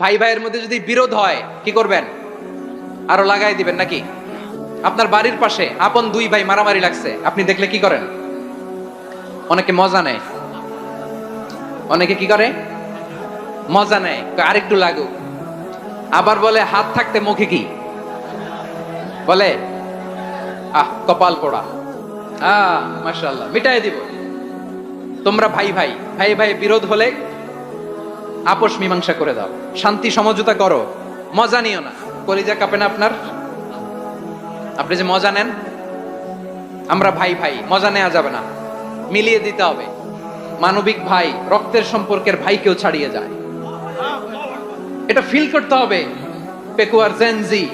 ভাই ভাইয়ের মধ্যে যদি বিরোধ হয়, কি করবেন? আরও লাগাই দিবেন নাকি? আপনার বাড়ির পাশে আপন দুই ভাই মারামারি লাগছে, আপনি দেখলে কি করেন? অনেকে মজা নেয়। অনেকে কি করে? মজা নেয়। আরেকটু লাগুক। আবার বলে, হাত থাকতে মুখে কি? বলে, আহ, কপাল পোড়া। আহ, মাশাআল্লাহ, মিটাই দিব। তোমরা ভাই ভাই ভাই ভাই বিরোধ হলে আপোষ মীমাংসা করে দাও। শান্তি, সমঝোতা করো। মজা নিও না। কলিজা কাঁপে না আপনার? আপনি যে মজা নেন, আমরা ভাই ভাই, মজা নেওয়া যাবে না। মিলিয়ে দিতে হবে। মানবিক ভাই, রক্তের সম্পর্কের ভাইকেও ছাড়িয়ে যায়। এটা ফিল করতে হবে। পেকুয়ার জেনজি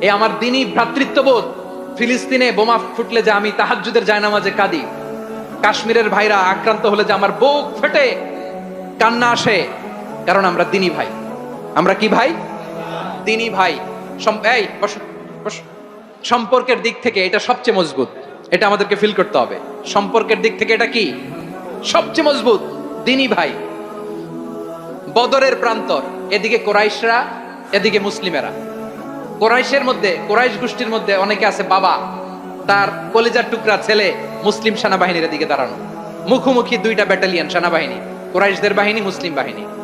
এ আমার দিনই ভ্রাতৃত্ববোধ। ফিলিস্তিনে বোমা ফুটলে যে আমি তাহাজ্জুদের জায়নামাজে কাঁদি। কাশ্মীরের ভাইরা আক্রান্ত হলে যে আমার বুক ফেটে, কান্না আসে। কারণ আমরা দিনী ভাই। আমরা কি ভাই? দিনী ভাই। এই। সম্পর্কের দিক থেকে এটা সবচেয়ে মজবুত। এটা আমাদেরকে ফিল করতে হবে। সম্পর্কের দিক থেকে এটা কি? সবচেয়ে মজবুত। দিনী ভাই। বদরের প্রান্তর। এদিকে কোরাইশরা, এদিকে মুসলিমেরা। কোরাইশের মধ্যে, কোরাইশ গোষ্ঠীর মধ্যে অনেকে আছে বাবা। তার কলেজার টুকরা ছেলে মুসলিম সেনাবাহিনীর এদিকে দাঁড়ানো। মুখোমুখি দুইটা ব্যাটালিয়ন সেনাবাহিনী। কোরাইশদের বাহিনী, মুসলিম বাহিনী।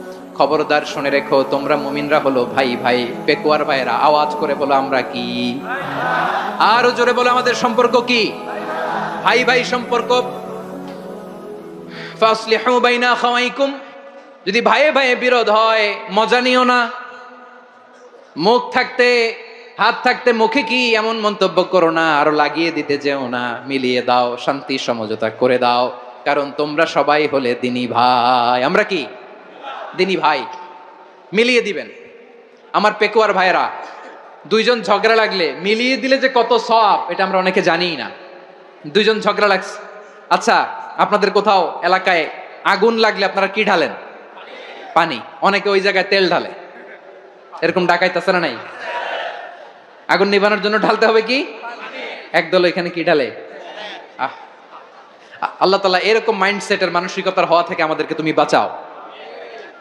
খবরদার শুনে রেখো, তোমরা মুমিনরা হলো ভাই ভাই। পেকুয়ার ভাইরা আওয়াজ করে বলো, আমরা কি? আরও জোরে বলো, আমাদের সম্পর্ক কি? ভাই ভাই, সম্পর্ক। যদি ভাইয়ে ভাইয়ে বিরোধ হয়, মজা নিও না। মুখ থাকতে, হাত থাকতে, মুখে কি এমন মন্তব্য করো না? আরও লাগিয়ে দিতে যেও না, মিলিয়ে দাও, শান্তি, সমঝোতা করে দাও। কারণ তোমরা সবাই হলে দিনী ভাই। আমরা কি? দিনী ভাই, মিলিয়ে দিবেন। আমার পেকুয়ার ভাইরা দুইজন ঝগড়া লাগলে মিলিয়ে দিলে যে কত সব, এটা আমরা অনেকে জানিই না। দুইজন ঝগড়া লাগছে। আচ্ছা আপনাদের কোথাও এলাকায় আগুন লাগলে আপনারা কি ঢালেন? পানি। অনেকে ওই জায়গায় তেল ঢালে। এরকম ডাকাইতেছে না নাই? আগুন নিবানোর জন্য ঢালতে হবে কি? একদল এখানে কি ঢালে? আহ আল্লাহ তালা এরকম মাইন্ডসেটের মানসিকতার হওয়া থেকে আমাদেরকে তুমি বাঁচাও।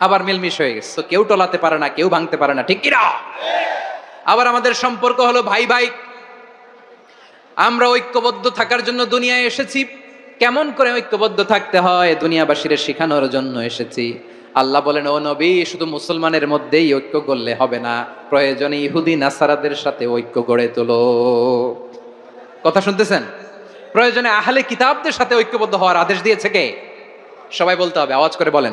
আবার মিলমিশ হয়ে গেছে। তো কেউ টলাতে পারে না, কেউ ভাঙতে পারে না, ঠিক কিনা? আবার আমাদের সম্পর্ক হলো ভাই ভাই। আমরা ঐক্যবদ্ধ থাকার জন্য দুনিয়ায় এসেছি। কেমন করে ঐক্যবদ্ধ থাকতে হয়? দুনিয়াবাসীর শেখানোর জন্য এসেছি। আল্লাহ বলেন, ও নবী, শুধু মুসলমানের মধ্যেই ঐক্য করলে হবে না। প্রয়োজনে ইহুদি, নাসারাদের সাথে ঐক্য গড়ে তোলো। কথা শুনতেছেন? প্রয়োজনে আহলে কিতাবদের সাথে ঐক্যবদ্ধ হওয়ার আদেশ দিয়েছে কে? সবাই বলতে হবে, আওয়াজ করে বলেন।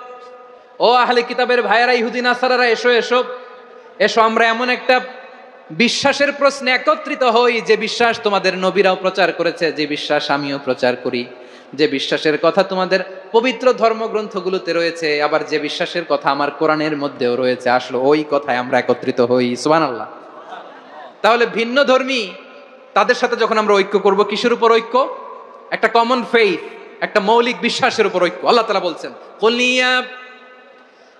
ও আহলে কিতাবের ভাইয়েরা, ইহুদিন, নাসারারা, এসো এসো। এসো, আমরা এমন একটা বিশ্বাসের প্রশ্নে একত্রিত হই যে বিশ্বাস তোমাদের নবীরাও প্রচার করেছে, যে বিশ্বাস আমিও প্রচার করি। যে বিশ্বাসের কথা তোমাদের পবিত্র ধর্মগ্রন্থগুলোতে রয়েছে, আবার যে বিশ্বাসের কথা আমার কোরআনের মধ্যেও রয়েছে, আসলো ওই কথায় আমরা একত্রিত হই। সুবান আল্লাহ তাহলে ভিন্ন ধর্মী, তাদের সাথে যখন আমরা ঐক্য করব, কিসের উপর ঐক্য? একটা কমন ফেইথ একটা মৌলিক বিশ্বাসের উপর ঐক্য। আল্লাহ তালা বলছেন কলিয়া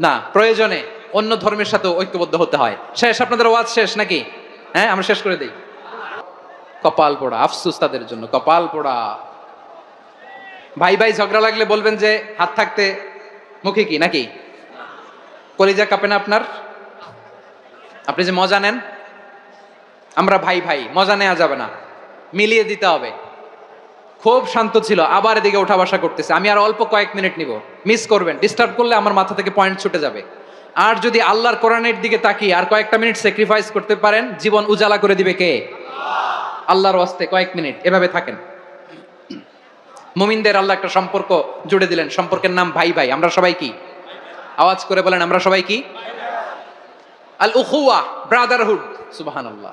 না, প্রয়োজনে অন্য ধর্মের সাথে ঐক্যবদ্ধ হতে হয়। শেষ, আপনাদের ওয়াজ শেষ নাকি? হ্যাঁ আমরা শেষ করে দিই। কপাল পোড়া, আফসুস তাদের জন্য, কপাল পোড়া। ভাই ভাই, ঝগড়া লাগলে বলবেন যে হাত থাকতে মুখে কি, নাকি? কলিজা কাঁপে না আপনার? আপনি যে মজা নেন, আমরা ভাই ভাই, মজা নেওয়া যাবে না। মিলিয়ে দিতে হবে। খুব শান্ত ছিল, আবার এদিকে ওঠা বসা করতেছে। আমি আর অল্প কয়েক মিনিট নিব। মিস করবেন ডিস্টার্ব করলে আমার মাথা থেকে পয়েন্ট ছুটে যাবে। আর যদি আল্লাহর কোরআনের দিকে তাকিয়ে আর কয়েকটা মিনিট স্যাক্রিফাইস করতে পারেন, জীবন উজালা করে দিবে কে? আল্লাহর ওয়াস্তে কয়েক মিনিট, এভাবে থাকেন। মুমিনদের আল্লাহ একটা সম্পর্ক জুড়ে দিলেন। সম্পর্কের নাম ভাই ভাই। আমরা সবাই কি? আওয়াজ করে বলেন, আমরা সবাই কি? আল উখুয়া ব্রাদারহুড সুবাহান আল্লাহ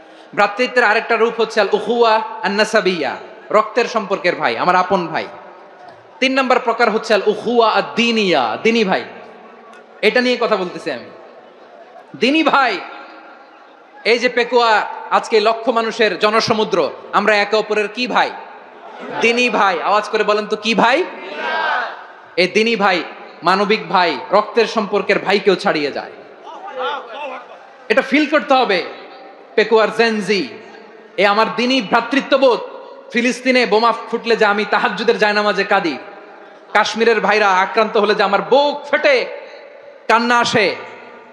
ভ্রাতৃত্বের আরেকটা রূপ হচ্ছে আল উহুয়া আন্নাসাবিয়া, রক্তের সম্পর্কের ভাই, আমার আপন ভাই। তিন নম্বর প্রকার হচ্ছে আল উহুয়া আর দিনিয়া দিনী ভাই। এটা নিয়ে কথা বলতেছি আমি। দিনী ভাই, এই যে পেকুয়া, আজকে লক্ষ মানুষের জনসমুদ্র, আমরা একে অপরের কি ভাই? দিনী ভাই। আওয়াজ করে বলেন তো, কি ভাই? এই দিনী ভাই মানবিক ভাই, রক্তের সম্পর্কের ভাইকেও ছাড়িয়ে যায়। এটা ফিল করতে হবে। পেকুয়ার জেনজি, এ আমার দিনই ভ্রাতৃত্ববোধ। ফিলিস্তিনে বোমা ফুটলে যে আমি তাহাজুদের জায়নামাজে কাঁদি। কাশ্মীরের ভাইরা আক্রান্ত হলে যে আমার বুক ফেটে, কান্না আসে,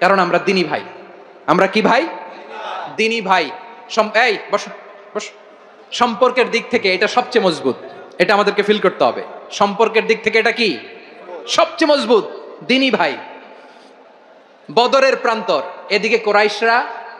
কারণ আমরা দিনী ভাই। আমরা কি ভাই? দিনী ভাই। এই, বস বস, সম্পর্কের দিক থেকে এটা সবচেয়ে মজবুত। এটা আমাদেরকে ফিল করতে হবে। সম্পর্কের দিক থেকে এটা কি? সবচেয়ে মজবুত। দিনী ভাই। বদরের প্রান্তর। এদিকে কোরাইশরা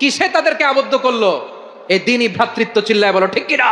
কিসে তাদেরকে আবদ্ধ করল? এই দিনই ভ্রাতৃত্ব চিল্লায় বলো ঠিক কিনা?